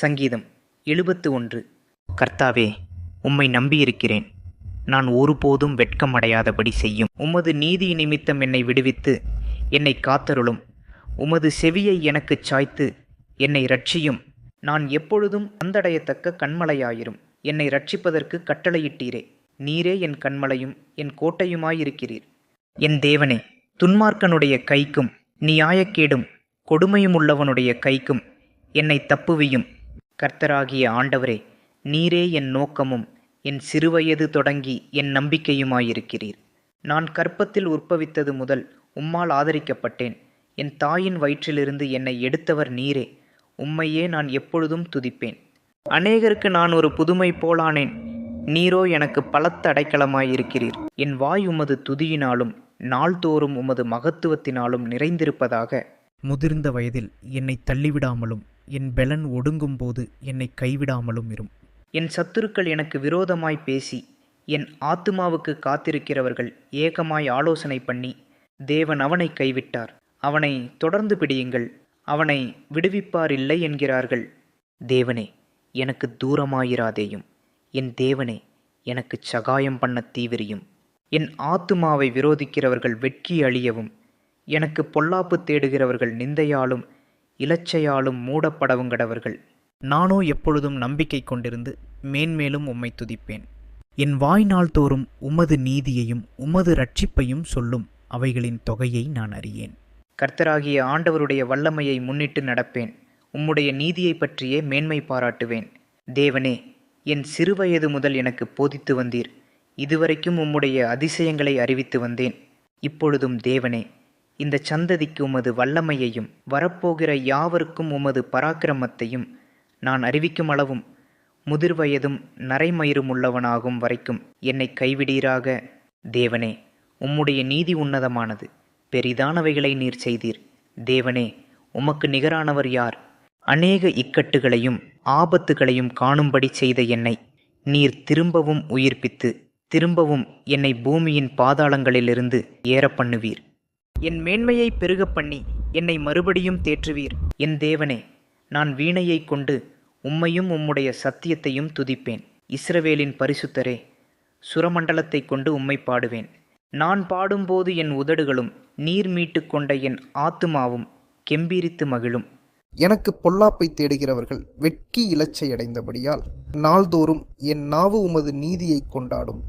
சங்கீதம் எழுபத்து ஒன்று. கர்த்தாவே உம்மை நம்பியிருக்கிறேன். நான் ஒருபோதும் வெட்கமடையாதபடி செய்யும். உமது நீதி நிமித்தம் என்னை விடுவித்து என்னை காத்தருளும். உமது செவியை எனக்கு சாய்த்து என்னை ரட்சியும் நான் எப்பொழுதும் வந்தடையத்தக்க கண்மலையாயிரும். என்னை ரட்சிப்பதற்கு கட்டளையிட்டீரே. நீரே என் கண்மலையும் என் கோட்டையுமாயிருக்கிறீர். என் தேவனே துன்மார்க்கனுடைய கைக்கும் நியாயக்கேடும் கொடுமையும் உள்ளவனுடைய கைக்கும் என்னை தப்புவியும். கர்த்தராகிய ஆண்டவரே நீரே என் நோக்கமும் என் சிறுவயது தொடங்கி என் நம்பிக்கையுமாயிருக்கிறீர். நான் கற்பத்தில் உற்பவித்தது முதல் உம்மால் ஆதரிக்கப்பட்டேன். என் தாயின் வயிற்றிலிருந்து என்னை எடுத்தவர் நீரே உம்மையே நான் எப்பொழுதும் துதிப்பேன். அநேகருக்கு நான் ஒரு புதுமை போலானேன் நீரோ எனக்கு பலத்த அடைக்கலமாயிருக்கிறீர். என் வாய் உமது துதியினாலும் நாள்தோறும் உமது மகத்துவத்தினாலும் நிறைந்திருப்பதாக. முதிர்ந்த வயதில் என்னை தள்ளிவிடாமலும் என் பெலன் ஒடுங்கும்போது என்னை கைவிடாமலும் இரும். என் சத்துருக்கள் எனக்கு விரோதமாய் பேசி என் ஆத்துமாவுக்கு காத்திருக்கிறவர்கள் ஏகமாய் ஆலோசனை பண்ணி தேவன் அவனை கைவிட்டார். அவனை தொடர்ந்து பிடியுங்கள். அவனை விடுவிப்பார் இல்லை என்கிறார்கள். தேவனே எனக்கு தூரமாயிராதேயும். என் தேவனே எனக்கு சகாயம் பண்ண தீவிரியும். என் ஆத்துமாவை விரோதிக்கிறவர்கள் வெட்கி அழியவும் எனக்கு பொல்லாப்பு தேடுகிறவர்கள் நிந்தையாலும் இலச்சையாலும் மூடப்படவுங்கடவர்கள். நானோ எப்பொழுதும் நம்பிக்கை கொண்டிருந்து மேன்மேலும் உம்மை துதிப்பேன். என் வாய்நாள் தோறும் உமது நீதியையும் உமது ரட்சிப்பையும் சொல்லும் அவைகளின் தொகையை நான் அறியேன். கர்த்தராகிய ஆண்டவருடைய வல்லமையை முன்னிட்டு நடப்பேன். உம்முடைய நீதியைப் பற்றியே மேன்மை பாராட்டுவேன். தேவனே என் சிறுவயது முதல் எனக்கு போதித்து வந்தீர். இதுவரைக்கும் உம்முடைய அதிசயங்களை அறிவித்து வந்தேன். இப்பொழுதும் தேவனே இந்த சந்ததிக்கு உமது வல்லமையையும் வரப்போகிற யாவருக்கும் உமது பராக்கிரமத்தையும் நான் அறிவிக்கும் அளவும் முதிர்வயதும் நரைமயிரும் உள்ளவனாகும் வரைக்கும் என்னை கைவிடீராக. தேவனே உம்முடைய நீதி உன்னதமானது. பெரிதானவைகளை நீர் செய்தீர். தேவனே உமக்கு நிகரானவர் யார்? அநேக இக்கட்டுகளையும் ஆபத்துகளையும் காணும்படி செய்த என்னை நீர் திரும்பவும் உயிர்ப்பித்து திரும்பவும் என்னை பூமியின் பாதாளங்களிலிருந்து ஏற பண்ணுவீர் என் மேன்மையை பெருகப் பண்ணி என்னை மறுபடியும் தேற்றுவீர். என் தேவனே நான் வீணையைக் கொண்டு உம்மையும் உம்முடைய சத்தியத்தையும் துதிப்பேன். இஸ்ரவேலின் பரிசுத்தரே சுரமண்டலத்தைக் கொண்டு உம்மை பாடுவேன். நான் பாடும்போது என் உதடுகளும் நீர் மீட்டு கொண்ட என் ஆத்துமாவும் கெம்பீரித்து மகிழும். எனக்கு பொல்லாப்பை தேடுகிறவர்கள் வெட்கி இலச்சை அடைந்தபடியால் நாள்தோறும் என் நாவு உமது நீதியைக் கொண்டாடும்.